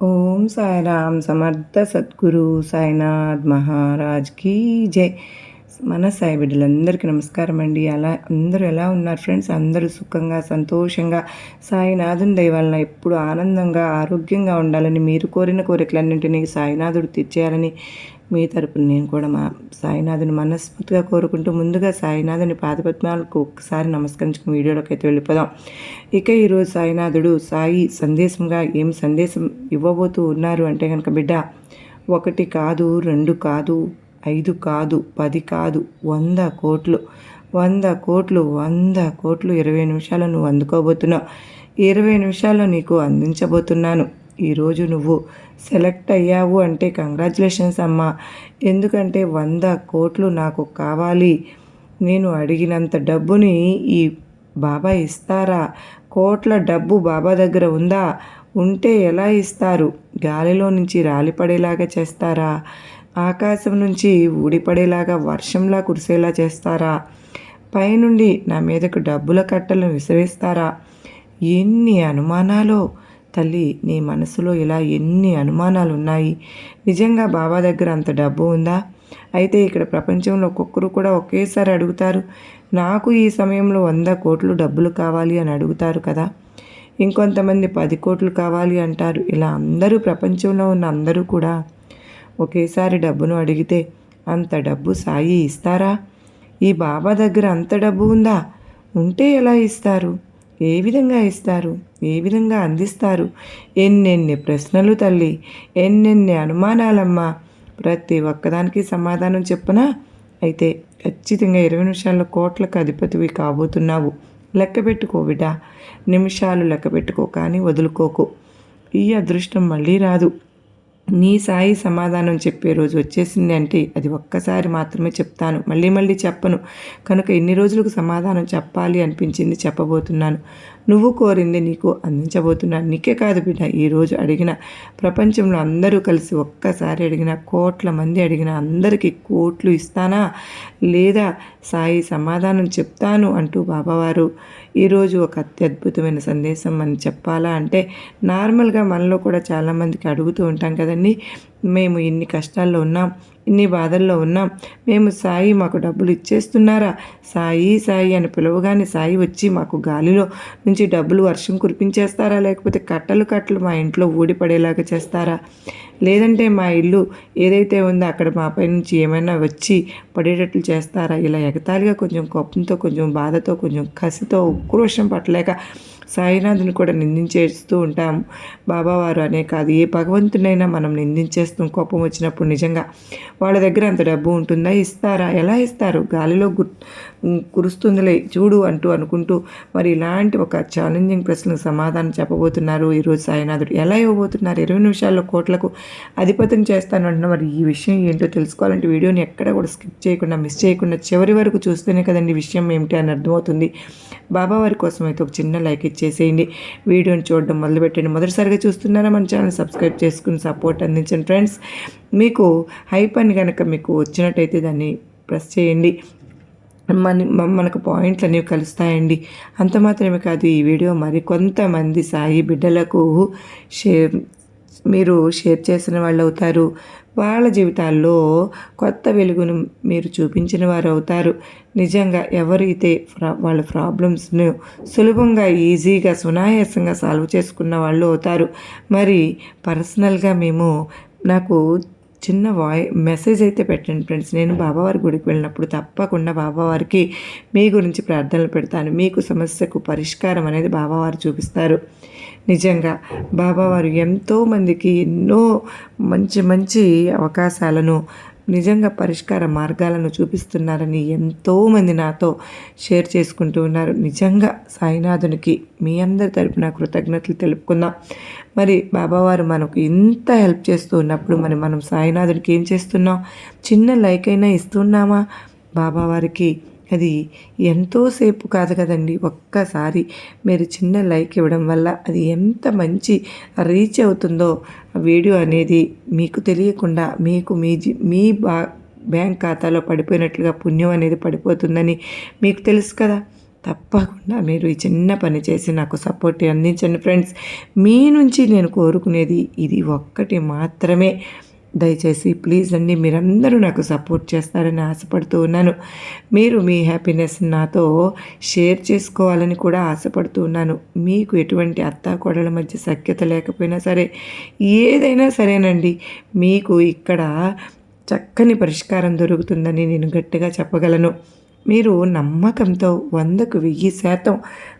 ఓం సాయిరామ్ సమర్థ సద్గురు సాయినాథ్ మహారాజ్ కీ జై. మన సాయి బిడ్డలందరికీ నమస్కారం అండి. అలా అందరూ ఎలా ఉన్నారు ఫ్రెండ్స్? అందరూ సుఖంగా సంతోషంగా సాయినాథుని దయవలన ఎప్పుడు ఆనందంగా ఆరోగ్యంగా ఉండాలని మీరు కోరిన కోరికలన్నింటినీ సాయినాథుడు తెచ్చేయాలని మీ తరపున నేను కూడా మా సాయినాథుని మనస్ఫూర్తిగా కోరుకుంటూ ముందుగా సాయినాథుని పాదపద్మాలకు ఒక్కసారి నమస్కరించుకుని వీడియోలోకి అయితే వెళ్ళిపోదాం. ఇక ఈరోజు సాయినాథుడు సాయి సందేశంగా ఏం సందేశం ఇవ్వబోతూ ఉన్నారు అంటే కనుక బిడ్డ ఒకటి కాదు రెండు కాదు ఐదు కాదు పది కాదు వంద కోట్లు వంద కోట్లు వంద కోట్లు ఇరవై నిమిషాలు నువ్వు అందుకోబోతున్నావు. ఇరవై నిమిషాల్లో నీకు అందించబోతున్నాను. ఈరోజు నువ్వు సెలెక్ట్ అయ్యావు అంటే కంగ్రాచులేషన్స్ అమ్మా. ఎందుకంటే వంద కోట్లు నాకు కావాలి. నేను అడిగినంత డబ్బుని ఈ బాబా ఇస్తారా? కోట్ల డబ్బు బాబా దగ్గర ఉందా? ఉంటే ఎలా ఇస్తారు? గాలిలో నుంచి రాలిపడేలాగా చేస్తారా? ఆకాశం నుంచి ఊడిపడేలాగా వర్షంలా కురిసేలా చేస్తారా? పైనుండి నా మీదకు డబ్బుల కట్టలను విసిరేస్తారా? ఎన్ని అనుమానాలో తల్లి నీ మనసులో ఇలా ఎన్ని అనుమానాలు ఉన్నాయి నిజంగా బాబా దగ్గర అంత డబ్బు ఉందా? అయితే ఇక్కడ ప్రపంచంలో ఒక్కొక్కరు కూడా ఒకేసారి అడుగుతారు నాకు ఈ సమయంలో వంద కోట్లు డబ్బులు కావాలి అని అడుగుతారు కదా. ఇంకొంతమంది పది కోట్లు కావాలి అంటారు ఇలా అందరూ ప్రపంచంలో ఉన్న అందరూ కూడా. ఒకేసారి డబ్బును అడిగితే అంత డబ్బు సాయి ఇస్తారా? ఈ బాబా దగ్గర అంత డబ్బు ఉందా? ఉంటే ఎలా ఇస్తారు? ఏ విధంగా ఇస్తారు? ఏ విధంగా అందిస్తారు? ఎన్నెన్ని ప్రశ్నలు తల్లి ఎన్నెన్ని అనుమానాలమ్మా. ప్రతి ఒక్కదానికి సమాధానం చెప్పనా? అయితే ఖచ్చితంగా ఇరవై నిమిషాల్లో కోట్లకు అధిపతివి కాబోతున్నావు. లెక్క పెట్టుకో బిడ్డ. నిమిషాలు లెక్క పెట్టుకో కానీ వదులుకోకు. ఈ అదృష్టం మళ్ళీ రాదు. నీ సాయి సమాధానం చెప్పే రోజు వచ్చేసింది అంటే అది ఒక్కసారి మాత్రమే చెప్తాను. మళ్ళీ మళ్ళీ చెప్పను. కనుక ఎన్ని రోజులకు సమాధానం చెప్పాలి అనిపించింది చెప్పబోతున్నాను. నువ్వు కోరింది నీకు అందించబోతున్నాను. నీకే కాదు బిడ్డ ఈరోజు అడిగిన ప్రపంచంలో అందరూ కలిసి ఒక్కసారి అడిగిన కోట్ల మంది అడిగిన అందరికీ కోట్లు ఇస్తానా? లేదా సాయి సమాధానం చెప్తాను అంటూ బాబావారు ఈరోజు ఒక అత్యద్భుతమైన సందేశం అని చెప్పాలా అంటే నార్మల్గా మనలో కూడా చాలామందికి అడుగుతూ ఉంటాం కదండి మేము ఇన్ని కష్టాల్లో ఉన్నాం ఇన్ని బాధల్లో ఉన్నాం. మేము సాయి మాకు డబ్బులు ఇచ్చేస్తున్నారా? సాయి సాయి అని పిలవగానే సాయి వచ్చి మాకు గాలిలో నుంచి డబ్బులు వర్షం కురిపించేస్తారా? లేకపోతే కట్టలు కట్టలు మా ఇంట్లో ఊడిపడేలాగా చేస్తారా? లేదంటే మా ఇల్లు ఏదైతే ఉందో అక్కడ మాపై నుంచి ఏమైనా వచ్చి పడేటట్లు చేస్తారా? ఇలా ఎగతాళిగా కొంచెం కోపంతో కొంచెం బాధతో కొంచెం కసితో ఉక్రోషం పట్టలేక సాయినాథుని కూడా నిందించేస్తూ ఉంటాం. బాబావారు అనే కాదు ఏ భగవంతునైనా మనం నిందించేస్తాం. కోపం వచ్చినప్పుడు నిజంగా వాళ్ళ దగ్గర అంత డబ్బు ఉంటుందా? ఇస్తారా? ఎలా ఇస్తారు? గాలిలో గు కురుస్తుందిలే చూడు అంటూ అనుకుంటూ మరి ఇలాంటి ఒక ఛాలెంజింగ్ ప్రశ్నలకు సమాధానం చెప్పబోతున్నారు ఈరోజు సాయినాథుడు. ఎలా ఇవ్వబోతున్నారు? ఇరవై నిమిషాల్లో కోట్లకు అధిపతం చేస్తాను అంటున్నా మరి ఈ విషయం ఏంటో తెలుసుకోవాలంటే వీడియోని ఎక్కడ కూడా స్కిప్ చేయకుండా మిస్ చేయకుండా చివరి వరకు చూస్తేనే కదండి విషయం ఏమిటి అని అర్థమవుతుంది. బాబావారి కోసం అయితే ఒక చిన్న లైక్ ఇచ్చేసేయండి. వీడియోని చూడడం మొదలుపెట్టండి. మొదటిసారిగా చూస్తున్నారా మన ఛానల్ సబ్స్క్రైబ్ చేసుకుని సపోర్ట్ అందించండి ఫ్రెండ్స్. మీకు హైప్ అని కనుక మీకు వచ్చినట్టయితే దాన్ని ప్రెస్ చేయండి. మన మనకు పాయింట్లు అనేవి కలుస్తాయండి. అంత మాత్రమే కాదు ఈ వీడియో మరి కొంతమంది సాయి బిడ్డలకు షేర్ మీరు షేర్ చేసిన వాళ్ళు అవుతారు. వాళ్ళ జీవితాల్లో కొత్త వెలుగును మీరు చూపించిన వారు అవుతారు. నిజంగా ఎవరైతే వాళ్ళ ప్రాబ్లమ్స్ను సులభంగా ఈజీగా సునాయాసంగా సాల్వ్ చేసుకున్న వాళ్ళు అవుతారు. మరి పర్సనల్గా మేము నాకు చిన్న వాయి మెసేజ్ అయితే పెట్టండి ఫ్రెండ్స్. నేను బాబావారి గుడికి వెళ్ళినప్పుడు తప్పకుండా బాబావారికి మీ గురించి ప్రార్థనలు పెడతాను. మీకు సమస్యకు పరిష్కారం అనేది బాబావారు చూపిస్తారు. నిజంగా బాబావారు ఎంతోమందికి ఎన్నో మంచి మంచి అవకాశాలను నిజంగా పరిష్కార మార్గాలను చూపిస్తున్నారని ఎంతోమంది నాతో షేర్ చేసుకుంటూ ఉన్నారు. నిజంగా సాయినాథునికి మీ అందరి తరపున కృతజ్ఞతలు తెలుపుకుందాం. మరి బాబావారు మనకు ఇంత హెల్ప్ చేస్తూ ఉన్నప్పుడు మరి మనం సాయినాథుడికి ఏం చేస్తున్నాం? చిన్న లైక్ అయినా ఇస్తున్నామా? బాబావారికి అది ఎంతోసేపు కాదు కదండి. ఒక్కసారి మీరు చిన్న లైక్ ఇవ్వడం వల్ల అది ఎంత మంచి రీచ్ అవుతుందో వీడియో అనేది మీకు తెలియకుండా మీకు మీ మీ బా బ్యాంక్ ఖాతాలో పడిపోయినట్లుగా పుణ్యం అనేది పడిపోతుందని మీకు తెలుసు కదా. తప్పకుండా మీరు ఈ చిన్న పని చేసి నాకు సపోర్ట్ అందించండి ఫ్రెండ్స్. మీ నుంచి నేను కోరుకునేది ఇది ఒక్కటి మాత్రమే. దయచేసి ప్లీజ్ అండి మీరందరూ నాకు సపోర్ట్ చేస్తారని ఆశపడుతూ ఉన్నాను. మీరు మీ హ్యాపీనెస్ నాతో షేర్ చేసుకోవాలని కూడా ఆశపడుతూ ఉన్నాను. మీకు ఎటువంటి అత్తా కోడల మధ్య సఖ్యత లేకపోయినా సరే ఏదైనా సరేనండి. మీకు ఇక్కడ చక్కని పరిష్కారం దొరుకుతుందని నేను గట్టిగా చెప్పగలను. మీరు నమ్మకంతో వందకు వెయ్యి శాతం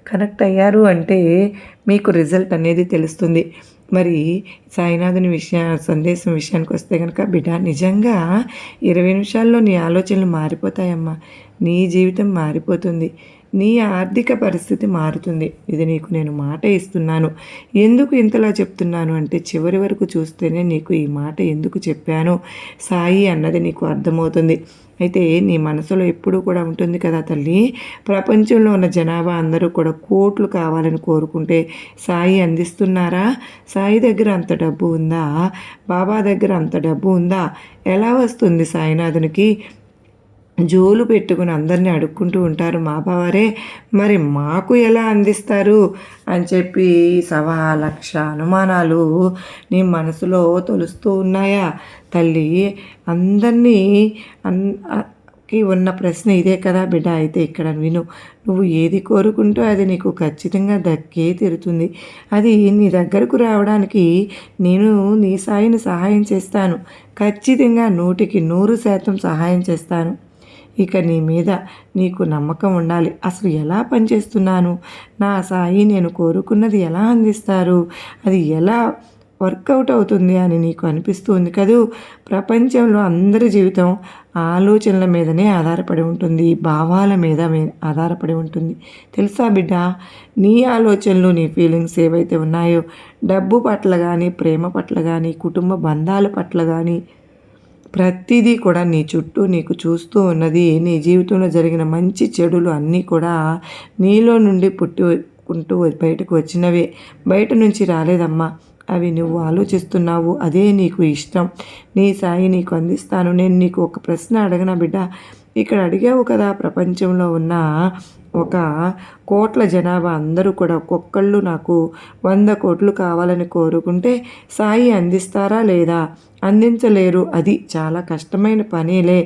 కనెక్ట్ అయ్యారు అంటే మీకు రిజల్ట్ అనేది తెలుస్తుంది. మరి సాయినాథుని విషయ సందేశం విషయానికి వస్తే కనుక బిడ్డ నిజంగా ఇరవై నిమిషాల్లో నీ ఆలోచనలు మారిపోతాయమ్మా. నీ జీవితం మారిపోతుంది. నీ ఆర్థిక పరిస్థితి మారుతుంది. ఇది నీకు నేను మాట ఇస్తున్నాను. ఎందుకు ఇంతలా చెప్తున్నాను అంటే చివరి వరకు చూస్తేనే నీకు ఈ మాట ఎందుకు చెప్పాను? సాయి అన్నది నీకు అర్థమవుతుంది. అయితే నీ మనసులో ఎప్పుడూ కూడా ఉంటుంది కదా తల్లి? ప్రపంచంలో ఉన్న జనాభా అందరూ కూడా కోట్లు కావాలని కోరుకుంటే సాయి అందిస్తున్నారా? సాయి దగ్గర అంత డబ్బు ఉందా? బాబా దగ్గర అంత డబ్బు ఉందా? ఎలా వస్తుంది సాయినాథునికి? జోలు పెట్టుకుని అందరినీ అడుక్కుంటూ ఉంటారు. మా బావారే మరి మాకు ఎలా అందిస్తారు? అని చెప్పి సవా లక్ష అనుమానాలు నీ మనసులో తొలుస్తూ ఉన్నాయా? తల్లి అందరినీ అన్కి ఉన్న ప్రశ్న ఇదే కదా బిడ్డ అయితే ఇక్కడ విను. నువ్వు ఏది కోరుకుంటూ అది నీకు ఖచ్చితంగా దక్కే తీరుతుంది. అది నీ దగ్గరకు రావడానికి నేను నీ సాయిని సహాయం చేస్తాను. ఖచ్చితంగా నూటికి నూరు శాతం సహాయం చేస్తాను. ఇక నీ మీద నీకు నమ్మకం ఉండాలి. అసలు ఎలా పనిచేస్తున్నాను? నా సాయి నేను కోరుకున్నది ఎలా అందిస్తారు? అది ఎలా వర్కౌట్ అవుతుంది అని నీకు అనిపిస్తుంది కదూ? ప్రపంచంలో అందరి జీవితం ఆలోచనల మీదనే ఆధారపడి ఉంటుంది. భావాల మీద ఆధారపడి ఉంటుంది. తెలుసా బిడ్డ? నీ ఆలోచనలు నీ ఫీలింగ్స్ ఏవైతే ఉన్నాయో డబ్బు పట్ల కానీ ప్రేమ పట్ల కానీ కుటుంబ బంధాల పట్ల కానీ ప్రతిదీ కూడా నీ చుట్టూ నీకు చూస్తూ ఉన్నది. నీ జీవితంలో జరిగిన మంచి చెడులు అన్నీ కూడా నీలో నుండి పుట్టుకుంటూ బయటకు వచ్చినవే. బయట నుంచి రాలేదమ్మా. అవి నువ్వు ఆలోచిస్తున్నావు. అదే నీకు ఇష్టం. నీ సాయి నీకు అందిస్తాను. నేను నీకు ఒక ప్రశ్న అడగనా బిడ్డ? ఇక్కడ అడిగావు కదా. ప్రపంచంలో ఉన్న ఒక కోట్ల జనాభా అందరూ కూడా ఒక్కొక్కళ్ళు నాకు వంద కోట్లు కావాలని కోరుకుంటే సాయి అందిస్తారా లేదా? అందించలేరు. అది చాలా కష్టమైన పనిలే.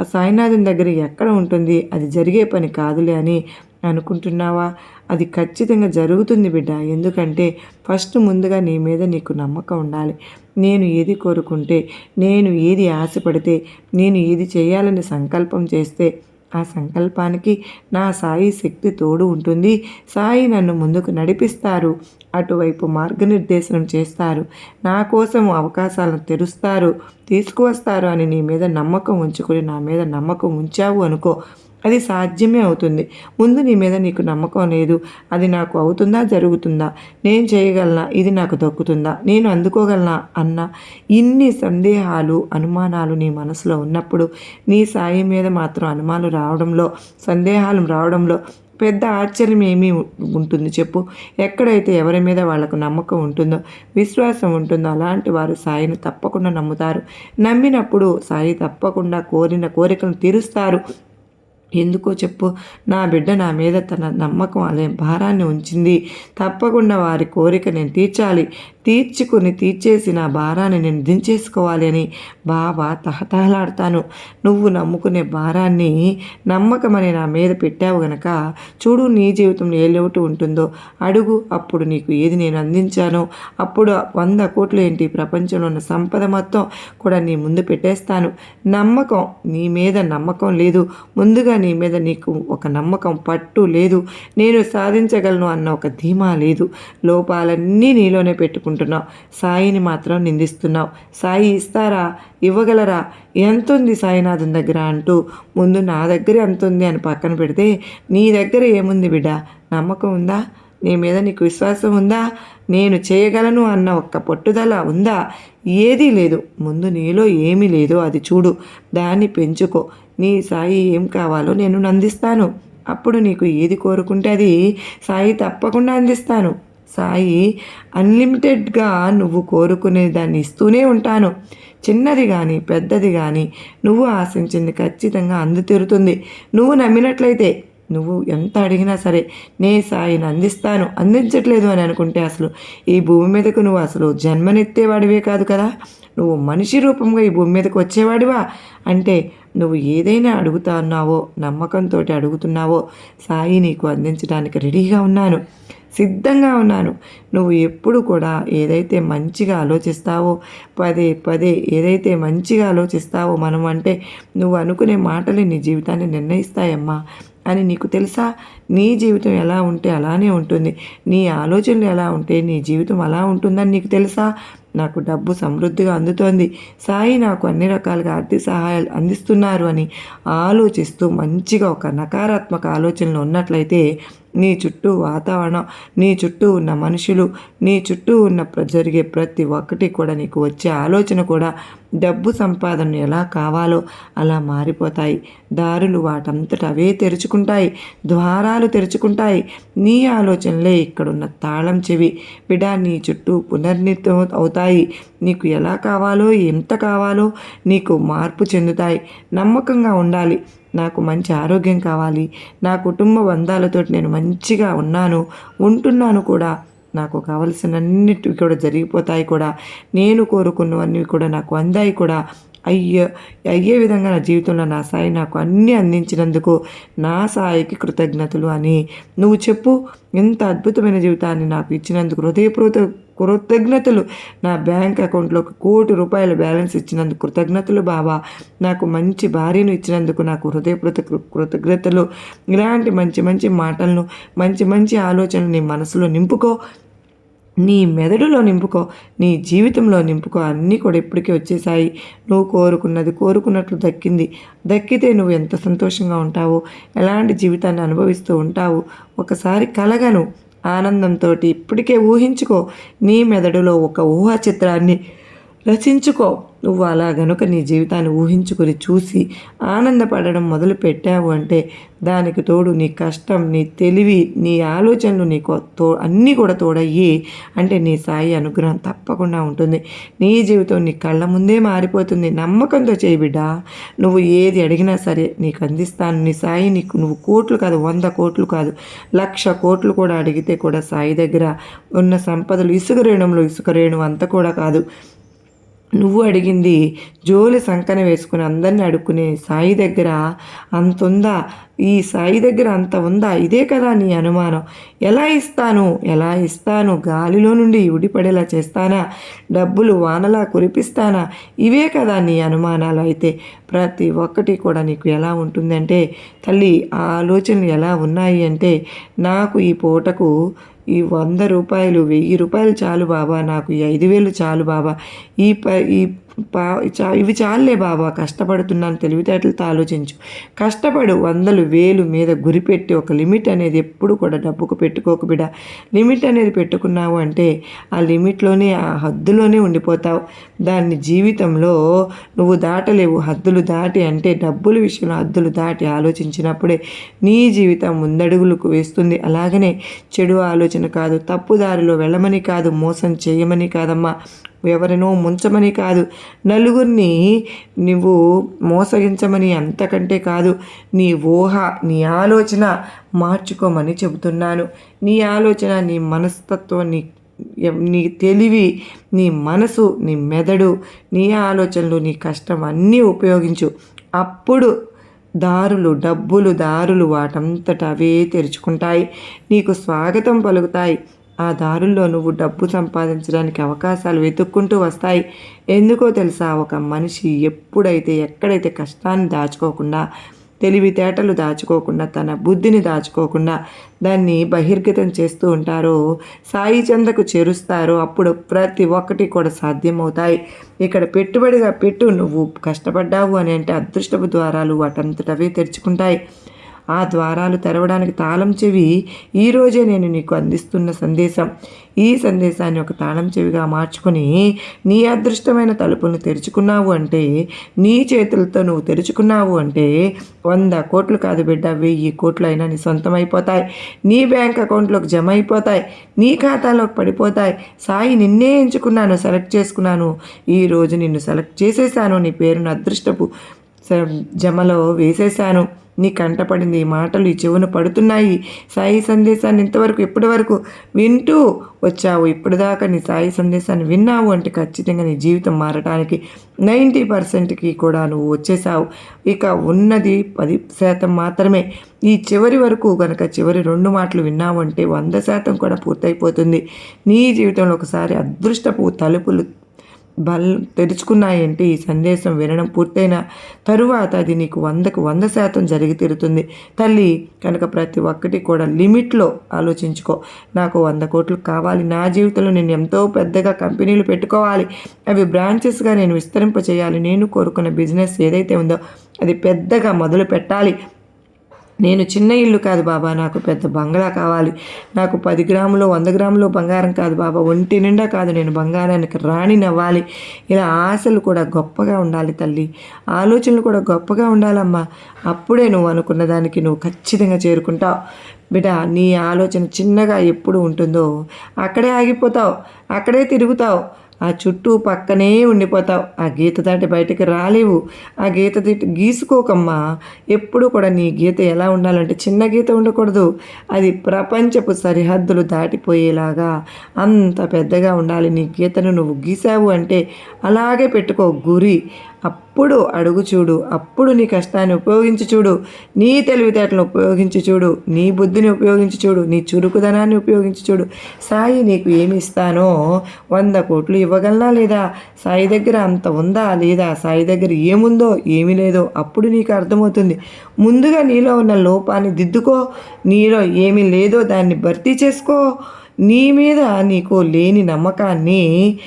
ఆ సాయినాథన్ దగ్గర ఎక్కడ ఉంటుంది? అది జరిగే పని కాదులే అని అనుకుంటున్నావా? అది ఖచ్చితంగా జరుగుతుంది బిడ్డ. ఎందుకంటే ఫస్ట్ ముందుగా నీ మీద నీకు నమ్మకం ఉండాలి. నేను ఏది కోరుకుంటే నేను ఏది ఆశపడితే నేను ఏది చేయాలని సంకల్పం చేస్తే ఆ సంకల్పానికి నా సాయి శక్తి తోడు ఉంటుంది. సాయి నన్ను ముందుకు నడిపిస్తారు. అటువైపు మార్గనిర్దేశనం చేస్తారు. నా కోసం అవకాశాలను తెరుస్తారు. తీసుకువస్తారు అని నీ మీద నమ్మకం ఉంచుకొని నా మీద నమ్మకం ఉంచావు అనుకో అది సాధ్యమే అవుతుంది. ముందు నీ మీద నీకు నమ్మకం లేదు. అది నాకు అవుతుందా జరుగుతుందా? నేను చేయగలనా? ఇది నాకు దక్కుతుందా? నేను అందుకోగలనా? అన్న ఇన్ని సందేహాలు అనుమానాలు నీ మనసులో ఉన్నప్పుడు నీ సాయి మీద మాత్రం అనుమానాలు రావడంలో సందేహాలు రావడంలో పెద్ద ఆశ్చర్యం ఏమీ ఉంటుంది చెప్పు. ఎక్కడైతే ఎవరి మీద వాళ్ళకు నమ్మకం ఉంటుందో విశ్వాసం ఉంటుందో అలాంటి వారు సాయిని తప్పకుండా నమ్ముతారు. నమ్మినప్పుడు సాయి తప్పకుండా కోరిన కోరికలను తీరుస్తారు. ఎందుకో చెప్పు. నా బిడ్డ నా మీద తన నమ్మకం అనే భారాన్ని ఉంచింది. తప్పకుండా వారి కోరిక నేను తీర్చాలి. తీర్చుకుని తీర్చేసి నా భారాన్ని నేను దించేసుకోవాలి అని బాబా తహతహలాడతాను. నువ్వు నమ్ముకునే భారాన్ని నమ్మకమని నా మీద పెట్టావు గనక చూడు నీ జీవితంలో ఏ లోటు ఉంటుందో. అడుగు అప్పుడు నీకు ఏది నేను అందించానో. అప్పుడు వంద కోట్లు ఏంటి? ప్రపంచంలో ఉన్న సంపద మొత్తం కూడా నీ ముందు పెట్టేస్తాను. నమ్మకం నీ మీద నమ్మకం లేదు. ముందుగా నీ మీద నీకు ఒక నమ్మకం పట్టు లేదు. నేను సాధించగలను అన్న ఒక ధీమా లేదు. లోపాలన్నీ నీలోనే పెట్టుకుంటా చేసుకుంటున్నావు సాయిని మాత్రం నిందిస్తున్నావు. సాయి ఇస్తారా? ఇవ్వగలరా? ఎంతుంది సాయినాథన్ దగ్గర అంటూ ముందు నా దగ్గర ఎంత ఉంది అని పక్కన పెడితే నీ దగ్గర ఏముంది బిడ్డ? నమ్మకం ఉందా? నీ మీద నీకు విశ్వాసం ఉందా? నేను చేయగలను అన్న ఒక్క పట్టుదల ఉందా? ఏదీ లేదు. ముందు నీలో ఏమీ లేదో. అది చూడు. దాన్ని పెంచుకో. నీ సాయి ఏం కావాలో నేను నందిస్తాను. అప్పుడు నీకు ఏది కోరుకుంటే అది సాయి తప్పకుండా అందిస్తాను. సాయి అన్లిమిటెడ్గా నువ్వు కోరుకునే దాన్ని ఇస్తూనే ఉంటాను. చిన్నది కానీ పెద్దది కానీ నువ్వు ఆశించింది ఖచ్చితంగా అందుతీరుతుంది. నువ్వు నమ్మినట్లయితే నువ్వు ఎంత అడిగినా సరే నే సాయిని అందిస్తాను. అందించట్లేదు అని అనుకుంటే అసలు ఈ భూమి మీదకు నువ్వు అసలు జన్మనెత్తేవాడివే కాదు కదా. నువ్వు మనిషి రూపంగా ఈ భూమి మీదకు వచ్చేవాడివా? అంటే నువ్వు ఏదైనా అడుగుతా ఉన్నావో నమ్మకంతో అడుగుతున్నావో సాయి నీకు అందించడానికి రెడీగా ఉన్నాను. సిద్ధంగా ఉన్నాను నువ్వు ఎప్పుడు కూడా ఏదైతే మంచిగా ఆలోచిస్తావో పదే పదే ఏదైతే మంచిగా ఆలోచిస్తావో మనం అంటే నువ్వు అనుకునే మాటలు నీ జీవితాన్ని నిర్ణయిస్తాయమ్మా అని నీకు తెలుసా? నీ జీవితం ఎలా ఉంటే అలానే ఉంటుంది. నీ ఆలోచనలు ఎలా ఉంటే నీ జీవితం అలా ఉంటుందని నీకు తెలుసా? నాకు డబ్బు సమృద్ధిగా అందుతోంది. సాయి నాకు అన్ని రకాలుగా ఆర్థిక సహాయాలు అందిస్తున్నారు అని ఆలోచిస్తూ మంచిగా ఒక నకారాత్మక ఆలోచనలు ఉన్నట్లయితే నీ చుట్టూ వాతావరణం నీ చుట్టూ ఉన్న మనుషులు నీ చుట్టూ ఉన్న జరిగే ప్రతి ఒక్కటి కూడా నీకు వచ్చే ఆలోచన కూడా డబ్బు సంపాదన ఎలా కావాలో అలా మారిపోతాయి. దారులు వాటంతట అవే తెరుచుకుంటాయి ద్వారాలు తెరుచుకుంటాయి. నీ ఆలోచనలే ఇక్కడున్న తాళం చెవి. బిడా నీ చుట్టూ పునర్నితం అవుతాయి. నీకు ఎలా కావాలో ఎంత కావాలో నీకు మార్పు చెందుతాయి. నమ్మకంగా ఉండాలి. నాకు మంచి ఆరోగ్యం కావాలి. నా కుటుంబ బంధాలతో నేను మంచిగా ఉన్నాను ఉంటున్నాను కూడా. నాకు కావలసినన్నిటివి కూడా జరిగిపోతాయి కూడా. నేను కోరుకున్నవన్నీ కూడా నాకు అందాయి కూడా. అయ్యే అయ్యే విధంగా నా జీవితంలో నా సాయి నాకు అన్నీ అందించినందుకు నా సాయికి కృతజ్ఞతలు అని నువ్వు చెప్పు. ఇంత అద్భుతమైన జీవితాన్ని నాకు ఇచ్చినందుకు హృదయపూర్వక కృతజ్ఞతలు. నా బ్యాంక్ అకౌంట్లో కోటి రూపాయల బ్యాలెన్స్ ఇచ్చినందుకు కృతజ్ఞతలు బాబా నాకు మంచి భార్యను ఇచ్చినందుకు నాకు హృదయపూర్వక కృతజ్ఞతలు. ఇలాంటి మంచి మంచి మాటలను మంచి మంచి ఆలోచనలు నీ మనసులో నింపుకో. నీ మెదడులో నింపుకో. నీ జీవితంలో నింపుకో. అన్నీ కూడా ఇప్పటికే వచ్చేసాయి నువ్వు కోరుకున్నది కోరుకున్నట్లు దక్కింది. దక్కితే నువ్వు ఎంత సంతోషంగా ఉంటావో ఎలాంటి జీవితాన్ని అనుభవిస్తూ ఉంటావు ఒకసారి కలగను. ఆనందంతో ఇప్పటికే ఊహించుకో నీ మెదడులో ఒక ఊహా చిత్రాన్ని రచించుకో. నువ్వు అలా గనుక నీ జీవితాన్ని ఊహించుకొని చూసి ఆనందపడడం మొదలు పెట్టావు అంటే దానికి తోడు నీ కష్టం నీ తెలివి నీ ఆలోచనలు నీకు తో అన్నీ కూడా తోడయ్యి అంటే నీ సాయి అనుగ్రహం తప్పకుండా ఉంటుంది. నీ జీవితం నీ కళ్ళ ముందే మారిపోతుంది. నమ్మకంతో చేయి నువ్వు ఏది అడిగినా సరే నీకు అందిస్తాను. నీ సాయి నీకు నువ్వు కోట్లు కాదు వంద కోట్లు కాదు లక్ష కోట్లు కూడా అడిగితే కూడా సాయి దగ్గర ఉన్న సంపదలు ఇసుక రేణంలో ఇసుక రేణు అంత కూడా కాదు. నువ్వు అడిగింది జోలి సంకన వేసుకుని అందరిని అడుక్కునే సాయి దగ్గర అంతుందా ఈ సాయి దగ్గర అంత ఉందా? ఇదే కదా నీ అనుమానం. ఎలా ఇస్తాను? ఎలా ఇస్తాను? గాలిలో నుండి ఉడిపడేలా చేస్తానా? డబ్బులు వానలా కురిపిస్తానా? ఇవే కదా నీ అనుమానాలు అయితే. ప్రతి ఒక్కటి కూడా నీకు ఎలా ఉంటుందంటే తల్లి ఆ ఆలోచనలు ఎలా ఉన్నాయి అంటే నాకు ఈ పూటకు ఈ వంద రూపాయలు వెయ్యి రూపాయలు చాలు బాబా నాకు ఈ ఐదు వేలు చాలు బాబా. ఈ ప ఈ పా చా- ఇవి చాలులే బాబా కష్టపడుతున్నాను తెలివితేటలతో ఆలోచించు. కష్టపడు వందలు వేలు మీద గురిపెట్టి ఒక లిమిట్ అనేది ఎప్పుడు కూడా డబ్బుకు పెట్టుకోకు బిడ. లిమిట్ అనేది పెట్టుకున్నావు అంటే ఆ లిమిట్లోనే ఆ హద్దులోనే ఉండిపోతావు. దాన్ని జీవితంలో నువ్వు దాటలేవు. హద్దులు దాటి అంటే డబ్బుల విషయంలో హద్దులు దాటి ఆలోచించినప్పుడే నీ జీవితం ముందడుగులకు వేస్తుంది. అలాగనే చెడు ఆలోచన కాదు తప్పుదారిలో వెళ్ళమని కాదు మోసం చేయమని కాదమ్మా. ఎవరినో ముంచమని కాదు. నలుగురిని నువ్వు మోసగించమని అంతకంటే కాదు. నీ ఊహ నీ ఆలోచన మార్చుకోమని చెబుతున్నాను. నీ ఆలోచన నీ మనస్తత్వం నీ నీ తెలివి నీ మనసు నీ మెదడు నీ ఆలోచనలు నీ కష్టం అన్నీ ఉపయోగించు. అప్పుడు దారులు డబ్బులు దారులు వాటంతట అవే తెరుచుకుంటాయి. నీకు స్వాగతం పలుకుతాయి. ఆ దారుల్లో నువ్వు డబ్బు సంపాదించడానికి అవకాశాలు వెతుక్కుంటూ వస్తాయి. ఎందుకో తెలుసా? ఒక మనిషి ఎప్పుడైతే ఎక్కడైతే కష్టాన్ని దాచుకోకుండా తెలివితేటలు దాచుకోకుండా తన బుద్ధిని దాచుకోకుండా దాన్ని బహిర్గతం చేస్తూ ఉంటారో సాయి చందకు చేరుస్తారో అప్పుడు ప్రతి ఒక్కటి కూడా సాధ్యమవుతాయి. ఇక్కడ పెట్టుబడిగా పెట్టు నువ్వు కష్టపడ్డావు అని అంటే అదృష్టపు ద్వారాలు వాటంతటవే తెరుచుకుంటాయి. ఆ ద్వారాలు తెరవడానికి తాళం చెవి ఈరోజే నేను నీకు అందిస్తున్న సందేశం. ఈ సందేశాన్ని ఒక తాళం చెవిగా మార్చుకొని నీ అదృష్టమైన తలుపులను తెరుచుకున్నావు అంటే నీ చేతులతో నువ్వు తెరుచుకున్నావు అంటే వంద కోట్లు కాదు బిడ్డ వెయ్యి కోట్లు అయినా నీ సొంతం అయిపోతాయి నీ బ్యాంక్ అకౌంట్లోకి జమ అయిపోతాయి. నీ ఖాతాలోకి పడిపోతాయి. సాయి నిన్నే ఎంచుకున్నాను సెలెక్ట్ చేసుకున్నాను. ఈరోజు నిన్ను సెలెక్ట్ చేసేసాను. నీ పేరును అదృష్టపు జమలో వేసేశాను. నీ కంటపడింది ఈ మాటలు ఈ చెవున పడుతున్నాయి. సాయి సందేశాన్ని ఇంతవరకు ఇప్పటి వరకు వింటూ వచ్చావు. ఇప్పటిదాకా నీ సాయి సందేశాన్ని విన్నావు అంటే ఖచ్చితంగా నీ జీవితం మారటానికి నైంటీ పర్సెంట్కి కూడా నువ్వు వచ్చేసావు ఇక ఉన్నది పది శాతం మాత్రమే. ఈ చివరి వరకు కనుక చివరి రెండు మాటలు విన్నావు అంటే వంద శాతం కూడా పూర్తయిపోతుంది. నీ జీవితంలో ఒకసారి అదృష్టపు తలుపులు బల్ తెరుచుకున్నాయంటే? ఈ సందేశం వినడం పూర్తయిన తరువాత అది నీకు వందకు వంద శాతం జరిగి తీరుతుంది. తల్లి కనుక ప్రతి ఒక్కటి కూడా లిమిట్లో ఆలోచించుకో. నాకు వంద కోట్లు కావాలి. నా జీవితంలో నేను ఎంతో పెద్దగా కంపెనీలు పెట్టుకోవాలి. అవి బ్రాంచెస్గా నేను విస్తరింప చేయాలి నేను కోరుకున్న బిజినెస్ ఏదైతే ఉందో అది పెద్దగా మొదలు పెట్టాలి. నేను చిన్న ఇల్లు కాదు బాబా నాకు పెద్ద బంగ్లా కావాలి. నాకు పది గ్రాములు వంద గ్రాములు బంగారం కాదు బాబా ఒంటి నిండా కాదు నేను బంగారానికి రాణి నవ్వాలి. ఇలా ఆశలు కూడా గొప్పగా ఉండాలి తల్లి. ఆలోచనలు కూడా గొప్పగా ఉండాలమ్మా. అప్పుడే నువ్వు అనుకున్న దానికి నువ్వు ఖచ్చితంగా చేరుకుంటావు. బిడ్డ నీ ఆలోచన చిన్నగా ఎప్పుడు ఉంటుందో అక్కడే ఆగిపోతావు. అక్కడే తిరుగుతావు. ఆ చుట్టూ పక్కనే ఉండిపోతావు. ఆ గీత దాటి బయటికి రాలేవు. ఆ గీత దాటి గీసుకోకమ్మా. ఎప్పుడు కూడా నీ గీత ఎలా ఉండాలంటే చిన్న గీత ఉండకూడదు. అది ప్రపంచపు సరిహద్దులు దాటిపోయేలాగా అంత పెద్దగా ఉండాలి. నీ గీతను నువ్వు గీసావు అంటే అలాగే పెట్టుకో గురి. అప్పుడు అడుగు చూడు అప్పుడు నీ కష్టాన్ని ఉపయోగించి చూడు నీ తెలివితేటలను ఉపయోగించి చూడు నీ బుద్ధిని ఉపయోగించి చూడు నీ చురుకుదనాన్ని ఉపయోగించి చూడు. సాయి నీకు ఏమి ఇస్తానో వంద కోట్లు ఇవ్వగలనా లేదా? సాయి దగ్గర అంత ఉందా లేదా? సాయి దగ్గర ఏముందో ఏమీ లేదో అప్పుడు నీకు అర్థమవుతుంది. ముందుగా నీలో ఉన్న లోపాన్ని దిద్దుకో నీలో ఏమీ లేదో దాన్ని భర్తీ చేసుకో. నీ మీద నీకు లేని నమ్మకాన్ని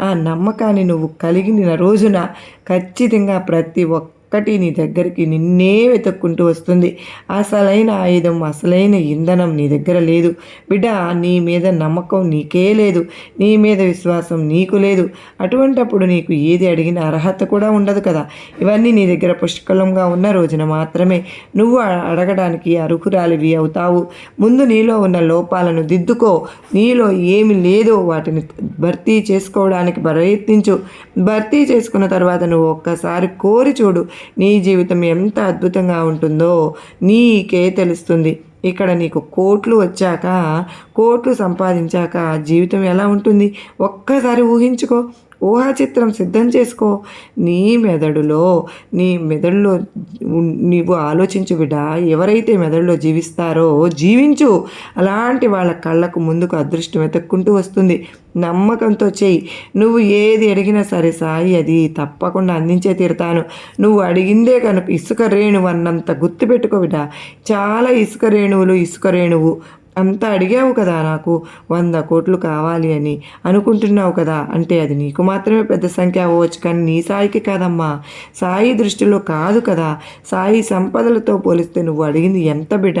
ఆ నమ్మకాన్ని నువ్వు కలిగిన రోజున ఖచ్చితంగా ప్రతి ఒక్కటి నీ దగ్గరికి నిన్నే వెతుక్కుంటూ వస్తుంది. అసలైన ఆయుధం అసలైన ఇంధనం నీ దగ్గర లేదు. బిడ్డ నీ మీద నమ్మకం నీకే లేదు. నీ మీద విశ్వాసం నీకు లేదు. అటువంటప్పుడు నీకు ఏది అడిగిన అర్హత కూడా ఉండదు కదా. ఇవన్నీ నీ దగ్గర పుష్కలంగా ఉన్న రోజున మాత్రమే. నువ్వు అడగడానికి అర్హురాలివి అవుతావు. ముందు నీలో ఉన్న లోపాలను దిద్దుకో. నీలో ఏమి లేదో వాటిని భర్తీ చేసుకోవడానికి ప్రయత్నించు. భర్తీ చేసుకున్న తర్వాత నువ్వు ఒక్కసారి కోరి చూడు. నీ జీవితం ఎంత అద్భుతంగా ఉంటుందో నీకే తెలుస్తుంది. ఇక్కడ నీకు కోట్లు వచ్చాక కోట్లు సంపాదించాక జీవితం ఎలా ఉంటుంది? ఒక్కసారి ఊహించుకో. ఊహా చిత్రం సిద్ధం చేసుకో. నీ మెదడులో నీ మెదడులో నీవు ఆలోచించు బిడ్డ ఎవరైతే మెదడులో జీవిస్తారో జీవించు. అలాంటి వాళ్ళ కళ్ళకు ముందుకు అదృష్టం వెతుక్కుంటూ వస్తుంది. నమ్మకంతో చెయ్యి. నువ్వు ఏది అడిగినా సరే సాయి అది తప్పకుండా అందించే తీరుతాను. నువ్వు అడిగిందే కనుక ఇసుక రేణువు అన్నంత గుర్తుపెట్టుకో బిడ్డ. చాలా ఇసుక రేణువులు ఇసుక రేణువు. అంత అడిగావు కదా నాకు. వంద కోట్లు కావాలి అని అనుకుంటున్నావు కదా. అంటే అది నీకు మాత్రమే పెద్ద సంఖ్య అవ్వచ్చు కానీ నీ సాయికి కాదమ్మా. సాయి దృష్టిలో కాదు కదా. సాయి సంపదలతో పోలిస్తే నువ్వు అడిగింది ఎంత బిడ్డ?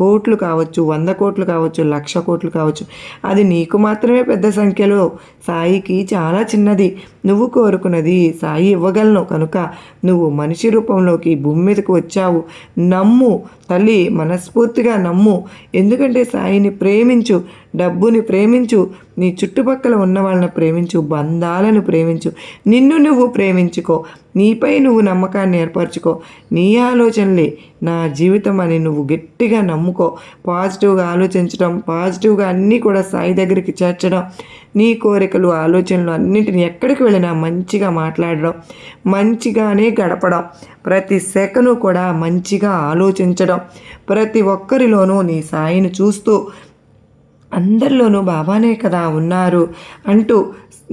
కోట్లు కావచ్చు వంద కోట్లు కావచ్చు లక్ష కోట్లు కావచ్చు అది నీకు మాత్రమే పెద్ద సంఖ్యలో. సాయికి చాలా చిన్నది. నువ్వు కోరుకున్నది సాయి ఇవ్వగలను. కనుక నువ్వు మనిషి రూపంలోకి భూమి మీదకు వచ్చావు. నమ్ము తల్లి మనస్ఫూర్తిగా నమ్ము. ఎందుకంటే సాయిని ప్రేమించు. డబ్బుని ప్రేమించు నీ చుట్టుపక్కల ఉన్న వాళ్ళని ప్రేమించు బంధాలను ప్రేమించు. నిన్ను నువ్వు ప్రేమించుకో. నీపై నువ్వు నమ్మకాన్ని ఏర్పరచుకో. నీ ఆలోచనలే నా జీవితం అని నువ్వు గట్టిగా నమ్ముకో. పాజిటివ్గా ఆలోచించడం పాజిటివ్గా అన్నీ కూడా సాయి దగ్గరికి చేర్చడం నీ కోరికలు ఆలోచనలు అన్నింటిని ఎక్కడికి వెళ్ళినా మంచిగా మాట్లాడడం మంచిగానే గడపడం ప్రతి సెకను కూడా మంచిగా ఆలోచించడం ప్రతి ఒక్కరిలోనూ నీ సాయిని చూస్తూ అందరిలోనూ బాబానే కదా ఉన్నారు అంటూ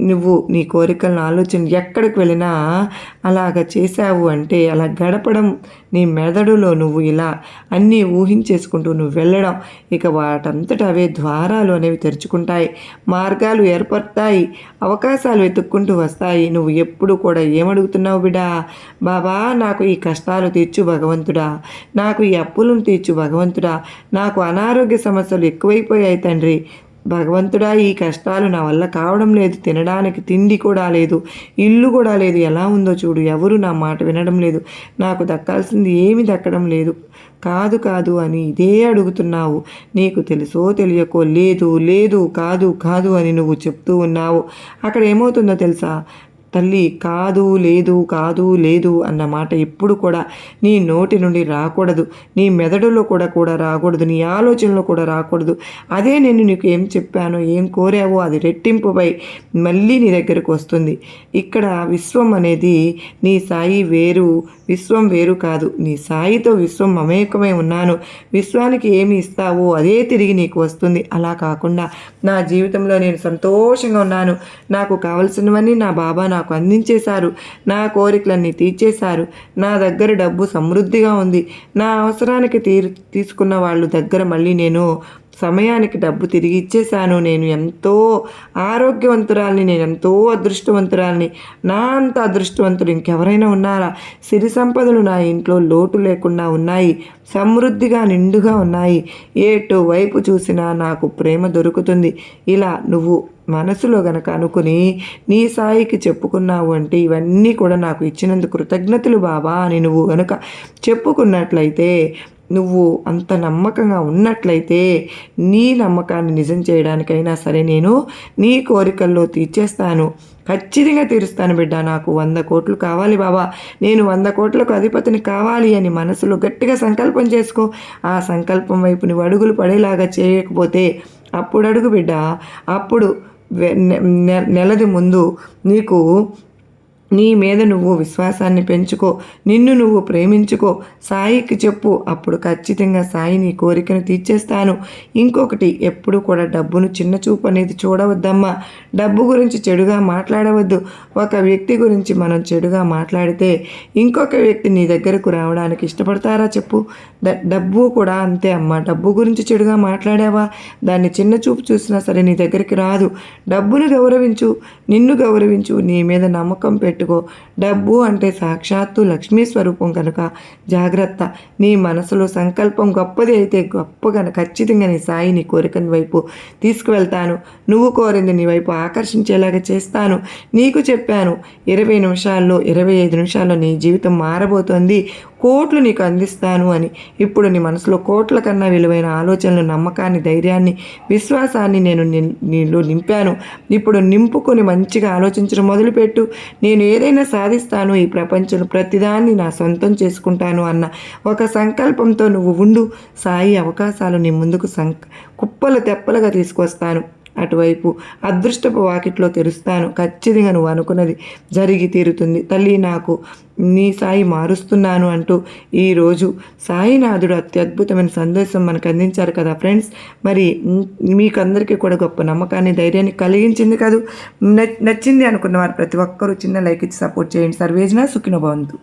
నువ్వు నీ కోరికలను ఆలోచన ఎక్కడికి వెళ్ళినా అలాగ చేశావు అంటే అలా గడపడం నీ మెదడులో నువ్వు ఇలా అన్నీ ఊహించేసుకుంటూ నువ్వు వెళ్ళడం. ఇక వాటంతట అవే ద్వారాలు అనేవి తెరుచుకుంటాయి. మార్గాలు ఏర్పడతాయి. అవకాశాలు వెతుక్కుంటూ వస్తాయి. నువ్వు ఎప్పుడు కూడా ఏమడుగుతున్నావు బిడా? బాబా నాకు ఈ కష్టాలు తీర్చు భగవంతుడా. నాకు ఈ అప్పులను తీర్చు భగవంతుడా. నాకు అనారోగ్య సమస్యలు ఎక్కువైపోయాయి తండ్రి. భగవంతుడా ఈ కష్టాలు నా వల్ల కావడం లేదు. తినడానికి తిండి కూడా లేదు. ఇల్లు కూడా లేదు. ఎలా ఉందో చూడు. ఎవరు నా మాట వినడం లేదు. నాకు దక్కాల్సింది ఏమి దక్కడం లేదు. కాదు కాదు అని ఇదే అడుగుతున్నావు. నీకు తెలుసో తెలియకో లేదు లేదు కాదు కాదు అని నువ్వు చెప్తూ ఉన్నావు. అక్కడ ఏమవుతుందో తెలుసా? తల్లి కాదు లేదు కాదు లేదు అన్న మాట ఎప్పుడు కూడా నీ నోటి నుండి రాకూడదు. నీ మెదడులో కూడా కూడా రాకూడదు. నీ ఆలోచనలో కూడా రాకూడదు. అదే నేను నీకు ఏం చెప్పానో ఏం కోరావో అది రెట్టింపుపై మళ్ళీ నీ దగ్గరకు వస్తుంది. ఇక్కడ విశ్వం అనేది నీ సాయి వేరు విశ్వం వేరు కాదు. నీ సాయితో విశ్వం మమేకమై ఉన్నాను. విశ్వానికి ఏమి ఇస్తావో అదే తిరిగి నీకు వస్తుంది. అలా కాకుండా నా జీవితంలో నేను సంతోషంగా ఉన్నాను. నాకు కావలసినవన్నీ నా బాబా నాకు అందించేశారు. నా కోరికలన్నీ తీర్చేశారు. నా దగ్గర డబ్బు సమృద్ధిగా ఉంది. నా అవసరానికి తీరు తీసుకున్న వాళ్ళు దగ్గర మళ్ళీ నేను సమయానికి డబ్బు తిరిగి ఇచ్చేశాను. నేను ఎంతో ఆరోగ్యవంతురాల్ని నేను ఎంతో అదృష్టవంతురాల్ని నా అంత అదృష్టవంతులు ఇంకెవరైనా ఉన్నారా? సిరి సంపదలు నా ఇంట్లో లోటు లేకుండా ఉన్నాయి. సమృద్ధిగా నిండుగా ఉన్నాయి. ఏటు వైపు చూసినా నాకు ప్రేమ దొరుకుతుంది. ఇలా నువ్వు మనసులో గనక అనుకుని నీ సాయికి చెప్పుకున్నావు అంటే ఇవన్నీ కూడా నాకు ఇచ్చినందుకు కృతజ్ఞతలు బాబా అని నువ్వు గనుక చెప్పుకున్నట్లయితే నువ్వు అంత నమ్మకంగా ఉన్నట్లయితే నీ నమ్మకాన్ని నిజం చేయడానికైనా సరే నేను నీ కోరికల్లో తీర్చేస్తాను. ఖచ్చితంగా తీరుస్తాను బిడ్డ. నాకు వంద కోట్లు కావాలి బాబా నేను వంద కోట్లకు అధిపతిని కావాలి అని మనసులో గట్టిగా సంకల్పం చేసుకో. ఆ సంకల్పం వైపు నువ్వు అడుగులు పడేలాగా చేయకపోతే అప్పుడు అడుగు బిడ్డ. అప్పుడు నెలది ముందు నీకు నీ మీద నువ్వు విశ్వాసాన్ని పెంచుకో నిన్ను నువ్వు ప్రేమించుకో. సాయికి చెప్పు అప్పుడు ఖచ్చితంగా సాయి నీ కోరికను తీర్చేస్తాను. ఇంకొకటి ఎప్పుడు కూడా డబ్బును చిన్న చూపు అనేది చూడవద్దమ్మా. డబ్బు గురించి చెడుగా మాట్లాడవద్దు. ఒక వ్యక్తి గురించి మనం చెడుగా మాట్లాడితే ఇంకొక వ్యక్తి నీ దగ్గరకు రావడానికి ఇష్టపడతారా చెప్పు. డబ్బు కూడా అంతే అమ్మా. డబ్బు గురించి చెడుగా మాట్లాడావా? దాన్ని చిన్న చూపు చూసినా సరే నీ దగ్గరికి రాదు. డబ్బును గౌరవించు నిన్ను గౌరవించు నీ మీద నమ్మకం పెట్టుకో. డబ్బు అంటే సాక్షాత్తు లక్ష్మీ స్వరూపం కనుక జాగ్రత్త. నీ మనసులో సంకల్పం గొప్పది అయితే గొప్పగా ఖచ్చితంగా నీ సాయి నీ కోరికని వైపు తీసుకువెళ్తాను. నువ్వు కోరింది నీ వైపు ఆకర్షించేలాగా చేస్తాను. నీకు చెప్పాను ఇరవై నిమిషాల్లో ఇరవై ఐదు నిమిషాల్లో నీ జీవితం మారబోతోంది. కోట్లు నీకు అందిస్తాను అని. ఇప్పుడు నీ మనసులో కోట్ల కన్నా విలువైన ఆలోచనలు నమ్మకాన్ని ధైర్యాన్ని విశ్వాసాన్ని నేను నీలో నింపాను. ఇప్పుడు నింపుకొని మంచిగా ఆలోచించడం మొదలుపెట్టు. నేను ఏదైనా సాధిస్తాను ఈ ప్రపంచంలో ప్రతిదాన్ని నా సొంతం చేసుకుంటాను అన్న ఒక సంకల్పంతో నువ్వు ఉండు. సాయి అవకాశాలు నీ ముందుకు సం కుప్పలు తెప్పలుగా తీసుకొస్తాను. అటువైపు. అదృష్టపు వాకిట్లో తెరుస్తాను. ఖచ్చితంగా నువ్వు అనుకున్నది జరిగి తీరుతుంది. తల్లి నాకు నీ సాయి మారుస్తున్నాను అంటూ ఈరోజు సాయినాథుడు అత్యద్భుతమైన సందేశం మనకు అందించారు కదా ఫ్రెండ్స్. మరి మీకందరికీ కూడా గొప్ప నమ్మకాన్ని ధైర్యాన్ని కలిగించింది కాదు. నచ్చింది అనుకున్న వారు ప్రతి ఒక్కరూ చిన్న లైక్ ఇచ్చి సపోర్ట్ చేయండి. సర్వేజన సుఖినభవంతు